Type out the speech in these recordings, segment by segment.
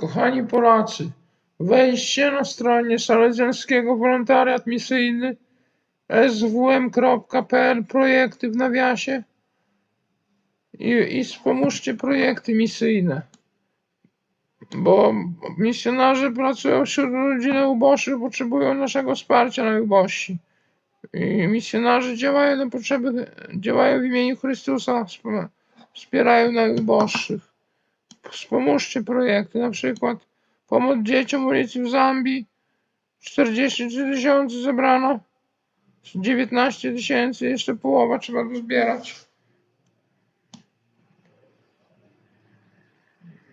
Kochani Polacy, wejdźcie na stronie Salezjańskiego Wolontariat Misyjny swm.pl projekty w nawiasie i, i wspomóżcie projekty misyjne. Bo misjonarze pracują wśród ludzi najuboższych, potrzebują naszego wsparcia najubożsi. I misjonarze działają na potrzeby, działają w imieniu Chrystusa, wsp- wspierają najuboższych. Wspomóżcie projekty, na przykład pomoc dzieciom ulicy w Zambii. 43 tysiące zebrano. 19 tysięcy, jeszcze połowa trzeba dozbierać.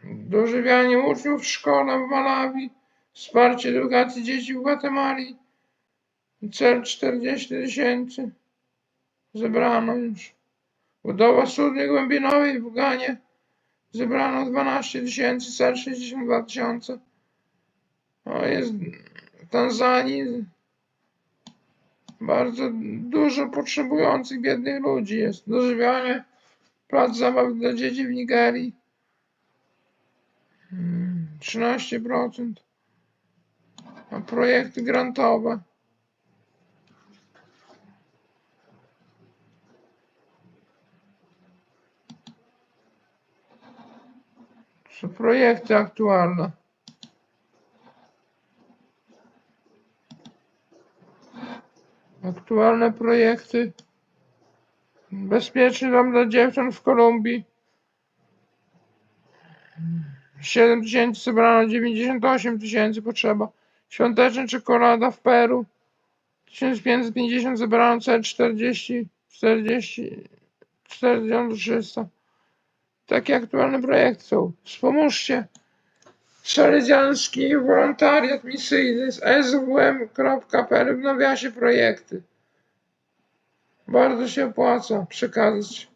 Dożywianie uczniów w szkole w Malawi. Wsparcie edukacji dzieci w Gwatemali. Cel 40 tysięcy. Zebrano już. Budowa studni głębinowej w Ganie. Zebrano 12 tysięcy, cel 62 tysiące. O, jest w Tanzanii bardzo dużo potrzebujących biednych ludzi jest. Dożywianie, plac zabaw dla dzieci w Nigerii. Mm, 13%. A projekty grantowe. Są projekty aktualne. Aktualne projekty. Bezpieczny dom dla dziewcząt w Kolumbii. 7 tysięcy zebrano, 98 tysięcy potrzeba. Świąteczna czekolada w Peru. 1550 zebrano, cel 40, 40, 4300. Takie aktualne projekty są. Wspomóżcie. Salezjański wolontariat misyjny z swm.pl w nawiasie projekty. Bardzo się opłaca przekazać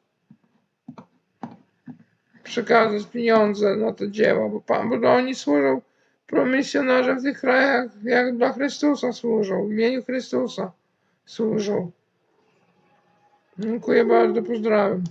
przekazać pieniądze na te dzieła, bo, pan, bo oni służą promisjonarzem w tych krajach, jak dla Chrystusa służą, w imieniu Chrystusa służą. Dziękuję bardzo, pozdrawiam.